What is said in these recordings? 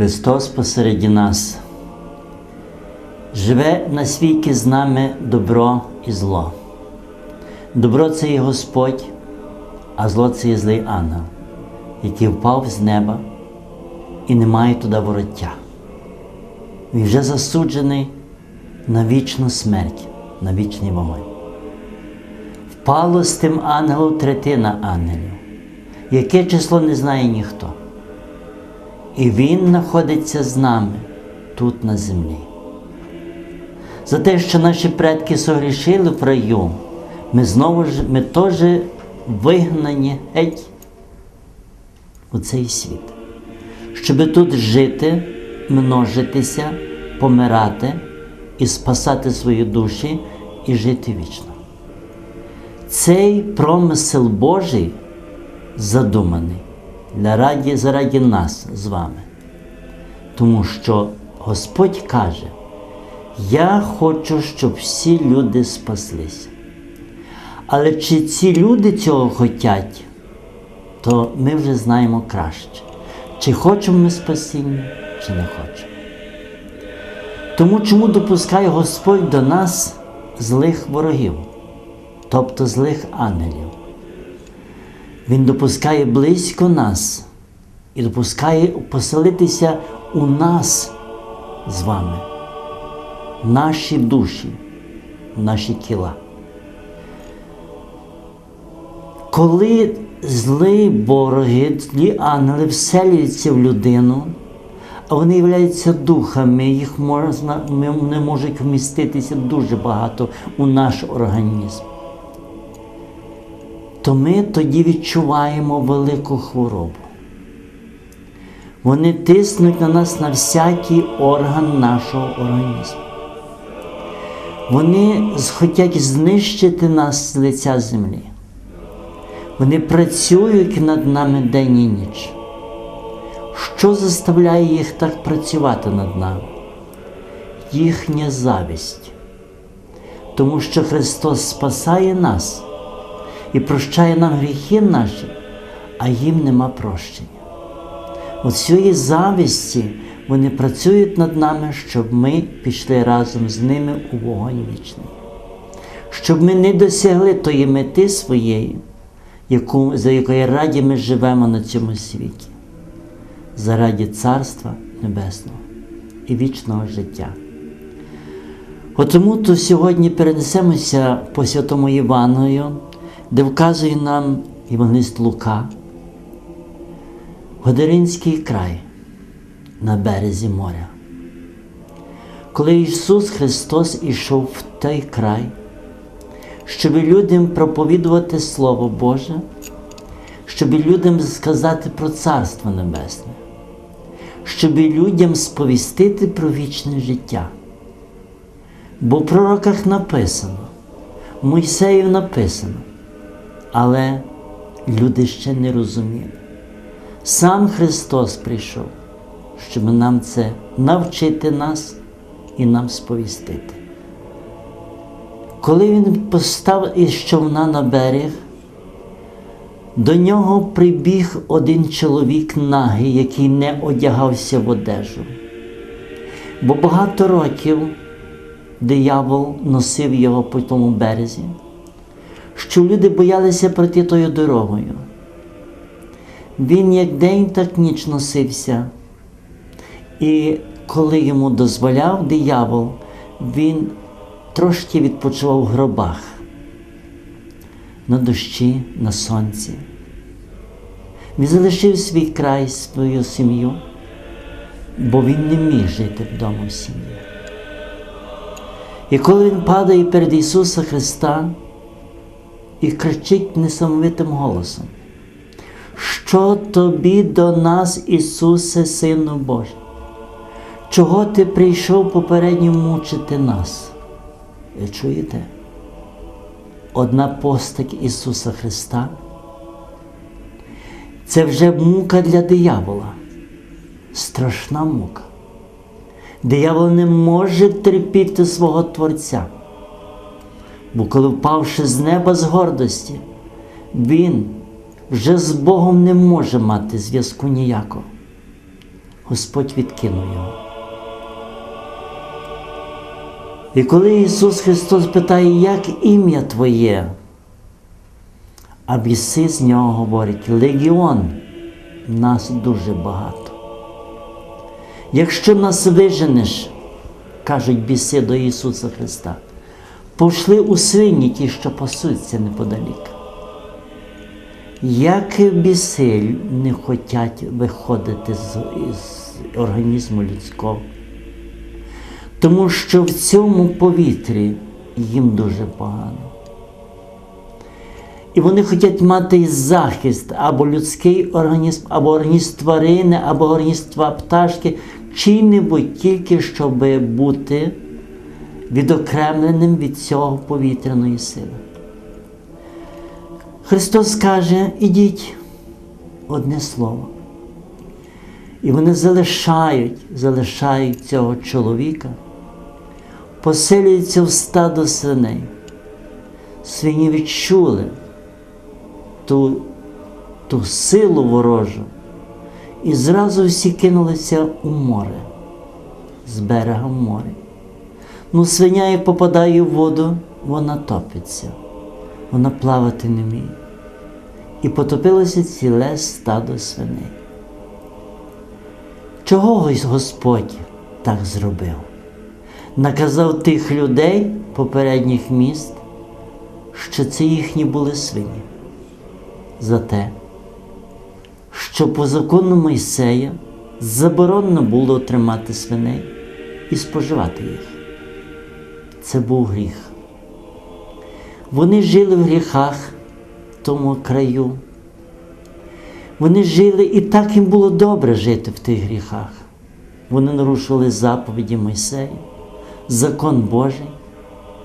Христос посереді нас. Живе на світі з нами добро і зло. Добро це є Господь, а зло це є злий ангел, який впав з неба і не має туди вороття. Він вже засуджений на вічну смерть, на вічний вогонь. Впало з тим ангелом третина ангелів, яке число не знає ніхто. І Він знаходиться з нами тут на землі. За те, що наші предки согрішили в раю, ми знову ж ми теж вигнані геть у цей світ. Щоб тут жити, множитися, помирати і спасати свої душі і жити вічно. Цей промисел Божий задуманий для раді, заради нас з вами. Тому що Господь каже, я хочу, щоб всі люди спаслися. Але чи ці люди цього хочуть, то ми вже знаємо краще, чи хочемо ми спасіння, чи не хочемо. Тому чому допускає Господь до нас злих ворогів, тобто злих ангелів? Він допускає близько нас і допускає поселитися у нас з вами, наші душі, наші тіла. Коли злі вороги, злі ангели вселюються в людину, а вони являються духами, їх можна, не можуть вміститися дуже багато у наш організм то ми тоді відчуваємо велику хворобу. Вони тиснуть на нас на всякий орган нашого організму. Вони хочуть знищити нас з лиця землі. Вони працюють над нами день і ніч. Що заставляє їх так працювати над нами? Їхня завість. Тому що Христос спасає нас і прощає нам гріхи наші, а їм нема прощення. От цієї завісті вони працюють над нами, щоб ми пішли разом з ними у вогонь вічний, щоб ми не досягли тої мети своєї, яку, за якої раді ми живемо на цьому світі, заради Царства Небесного і вічного життя. От тому то сьогодні перенесемося по святому Євангелію, де вказує нам Євангелист Лука, Годеринський край на березі моря. Коли Ісус Христос ішов в той край, щоб людям проповідувати Слово Боже, щоб людям сказати про Царство Небесне, щоб людям сповістити про вічне життя. Бо в пророках написано, в Мойсею написано, але люди ще не розуміли. Сам Христос прийшов, щоб нам це навчити нас і нам сповістити. Коли він постав із човна на берег, до нього прибіг один чоловік нагий, який не одягався в одежу. Бо багато років диявол носив його по тому березі, що люди боялися пройти тою дорогою. Він як день, так ніч носився. І коли йому дозволяв диявол, він трошки відпочивав в гробах на дощі, на сонці. Він залишив свій край, свою сім'ю, бо він не міг жити вдома в сім'ї. І коли він падає перед Ісуса Христа і кричить несамовитим голосом, що тобі до нас, Ісусе, Сину Божий? Чого ти прийшов попередньо мучити нас? Ви чуєте? Одна постать Ісуса Христа це вже мука для диявола, страшна мука. Диявол не може терпіти свого Творця. Бо коли впавши з неба з гордості, він вже з Богом не може мати зв'язку ніякого. Господь відкинув його. І коли Ісус Христос питає, як ім'я Твоє, а біси з нього говорять, легіон, нас дуже багато. Якщо нас виженеш, кажуть біси до Ісуса Христа, пошли у свині ті, що пасуться неподалік. Як біси не хочуть виходити з, з організму людського, тому що в цьому повітрі їм дуже погано. І вони хочуть мати захист або людський організм, або організм тварини, або організм пташки, чий-небудь тільки щоб бути відокремленим від цього повітряної сили. Христос каже, ідіть одне слово. І вони залишають, залишають цього чоловіка, поселюються в стадо свиней. Свині відчули ту, ту силу ворожу, і зразу всі кинулися у море, з берега в море. Ну, свиня, як попадає в воду, вона топиться, вона плавати не вміє. І потопилося ціле стадо свиней. Чого Господь так зробив? Наказав тих людей попередніх міст, що це їхні були свині. За те, що по закону Мойсея заборонено було тримати свиней і споживати їх. Це був гріх. Вони жили в гріхах в тому краю. Вони жили і так їм було добре жити в тих гріхах. Вони нарушили заповіді Мойсея, закон Божий,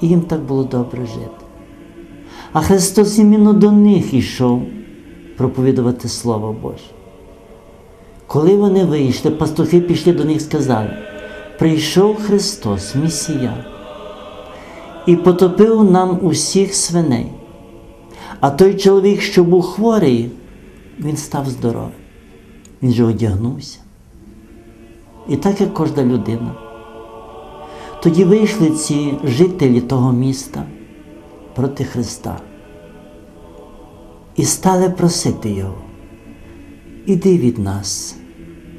і їм так було добре жити. А Христос іменно до них йшов проповідувати Слово Боже. Коли вони вийшли, пастухи пішли до них і сказали, прийшов Христос, Месія, і потопив нам усіх свиней. А той чоловік, що був хворий, він став здоровим. Він же одягнувся. І так як кожна людина. Тоді вийшли ці жителі того міста проти Христа і стали просити Його. Іди від нас,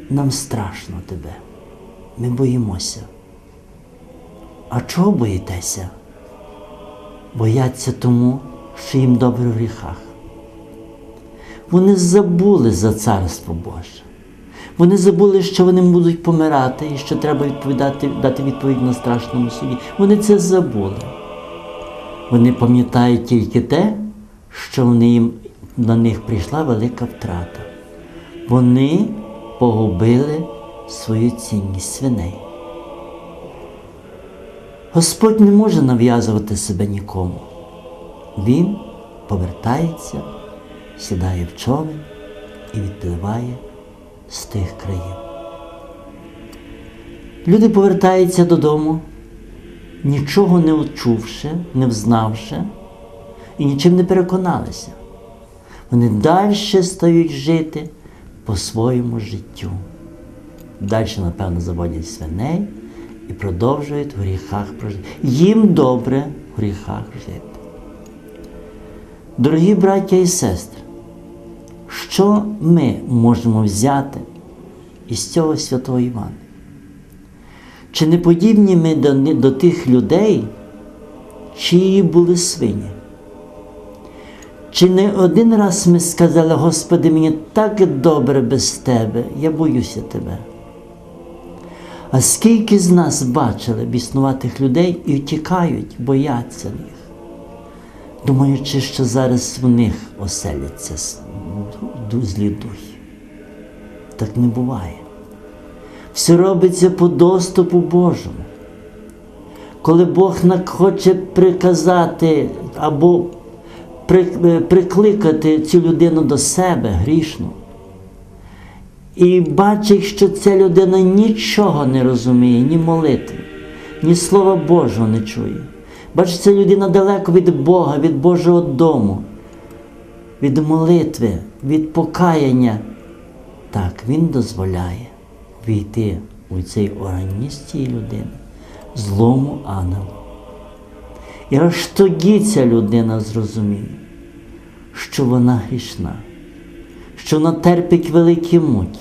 нам страшно тебе, ми боїмося. А чого боїтеся? Бояться тому, що їм добре в гріхах. Вони забули за Царство Боже. Вони забули, що вони будуть помирати і що треба відповідати, дати відповідь на страшному суді. Вони це забули. Вони пам'ятають тільки те, що вони їм, на них прийшла велика втрата. Вони погубили свою цінність свиней. Господь не може нав'язувати себе нікому. Він повертається, сідає в човен і відпливає з тих країв. Люди повертаються додому, нічого не почувши, не взнавши і нічим не переконалися. Вони далі стають жити по своєму життю. Далі, напевно, заводять свиней і продовжують в гріхах прожити. Їм добре в гріхах жити. Дорогі браття і сестри, що ми можемо взяти із цього святого Івана? Чи не подібні ми до, до тих людей, чиї були свині? Чи не один раз ми сказали, Господи, мені так добре без Тебе, я боюся Тебе. А скільки з нас бачили біснуватих людей і втікають, бояться їх, думаючи, що зараз в них оселяться злі духи. Так не буває. Все робиться по доступу Божому. Коли Бог хоче приказати або прикликати цю людину до себе грішну, і бачить, що ця людина нічого не розуміє, ні молитви, ні Слова Божого не чує. Бачить, ця людина далеко від Бога, від Божого дому, від молитви, від покаяння. Так, Він дозволяє війти у цей організм цієї людини, злому ангелу. І аж тоді ця людина зрозуміє, що вона грішна, що вона терпить великі муки,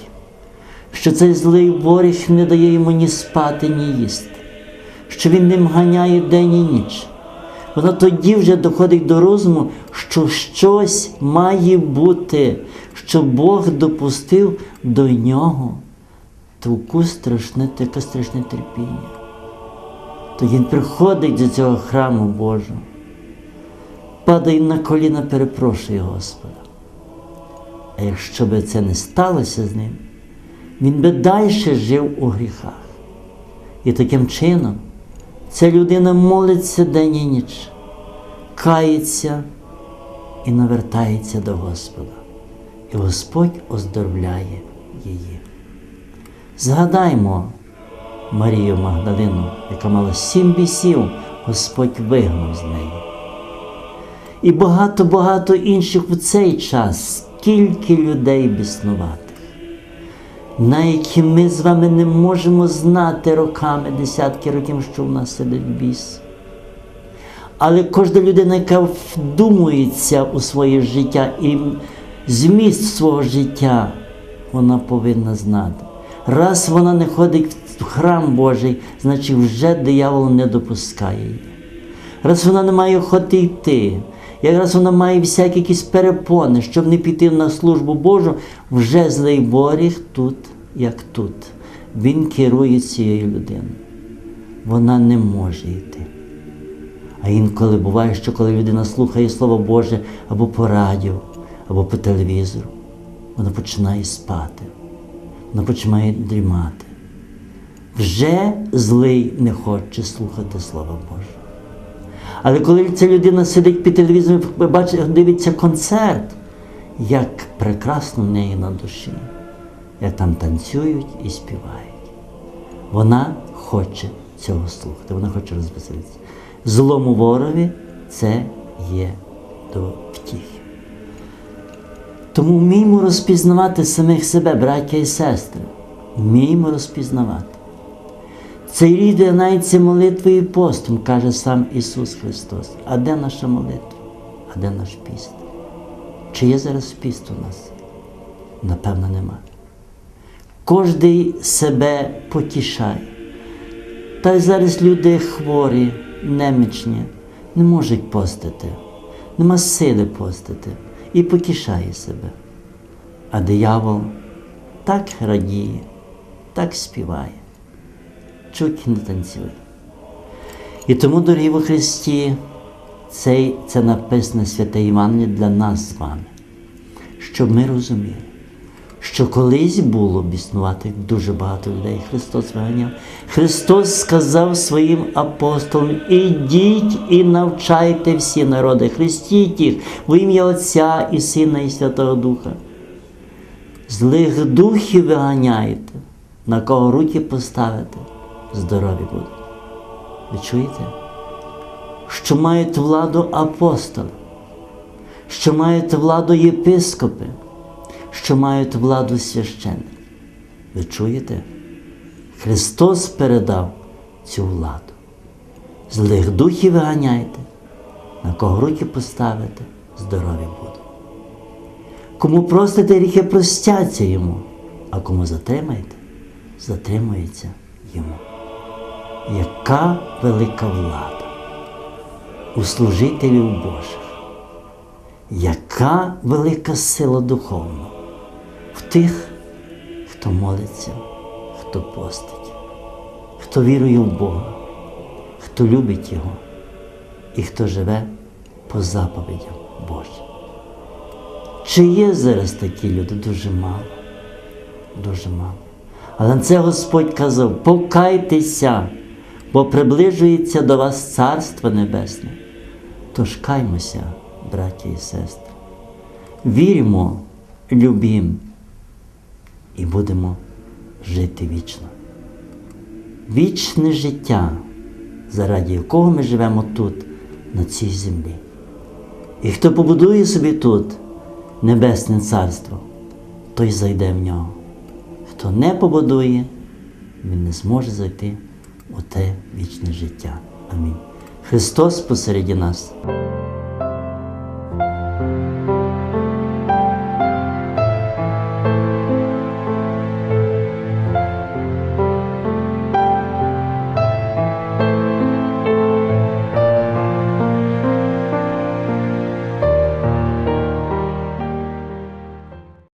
що цей злий ворог не дає йому ні спати, ні їсти, що він ним ганяє день і ніч. Вона тоді вже доходить до розуму, що щось має бути, що Бог допустив до нього таку страшне, таке страшне терпіння. То він приходить до цього храму Божого, падає на коліна, перепрошує Господа. А якщо би це не сталося з ним, він би далі жив у гріхах. І таким чином ця людина молиться день і ніч, кається і навертається до Господа. І Господь оздоровляє її. Згадаймо Марію Магдалину, яка мала сім бісів, Господь вигнав з неї. І багато-багато інших в цей час, скільки людей біснуватих, на які ми з вами не можемо знати роками, десятки років, що в нас сидить біс. Але кожна людина, яка вдумується у своє життя і зміст свого життя, вона повинна знати. Раз вона не ходить в храм Божий, значить вже диявол не допускає її. Раз вона не має охоти йти, якраз вона має всякі якісь перепони, щоб не піти на службу Божу, вже злий воріг тут, як тут. Він керує цією людиною. Вона не може йти. А інколи буває, що коли людина слухає Слово Боже або по радіо, або по телевізору, вона починає спати, вона починає дрімати. Вже злий не хоче слухати Слово Боже. Але коли ця людина сидить під телевізором, бачить, дивиться концерт, як прекрасно в неї на душі, як там танцюють і співають. Вона хоче цього слухати, вона хоче розвеселитися. Злому ворові це є до втіхи. Тому вміємо розпізнавати самих себе, браття і сестри. Вміємо розпізнавати. Цей рід єднається молитвою і постом, каже сам Ісус Христос. А де наша молитва? А де наш піст? Чи є зараз піст у нас? Напевно, нема. Кожний себе потішає. Та й зараз люди хворі, немічні, не можуть постити, нема сили постити і потішає себе. А диявол так радіє, так співає, чуть не танцює. І тому, дорогі во Христі, цей, це написане святе Євангеліє для нас з вами, щоб ми розуміли, що колись було біснувати дуже багато людей. Христос виганяв. Христос сказав своїм апостолам: ідіть і навчайте всі народи, хрестіть їх в ім'я Отця і Сина, і Святого Духа. Злих духів виганяйте, на кого руки поставите, здорові будуть. Ви чуєте? Що мають владу апостоли, що мають владу єпископи, що мають владу священники. Ви чуєте? Христос передав цю владу. Злих духів виганяйте, на кого руки поставите, здорові будуть. Кому простите гріхи, простяться йому, а кому затримаєте, затримується йому. Яка велика влада у служителів Божих, яка велика сила духовна в тих, хто молиться, хто постить, хто вірує в Бога, хто любить Його і хто живе по заповідям Божим. Чи є зараз такі люди? Дуже мало, дуже мало. Але на це Господь казав: покайтеся, бо приближується до вас Царство Небесне. Тож каймося, браті і сестри. Віримо, любім і будемо жити вічно. Вічне життя, заради якого ми живемо тут, на цій землі. І хто побудує собі тут Небесне Царство, той зайде в нього. хто не побудує, він не зможе зайти у те вічне життя. Амінь. Христос посереді нас.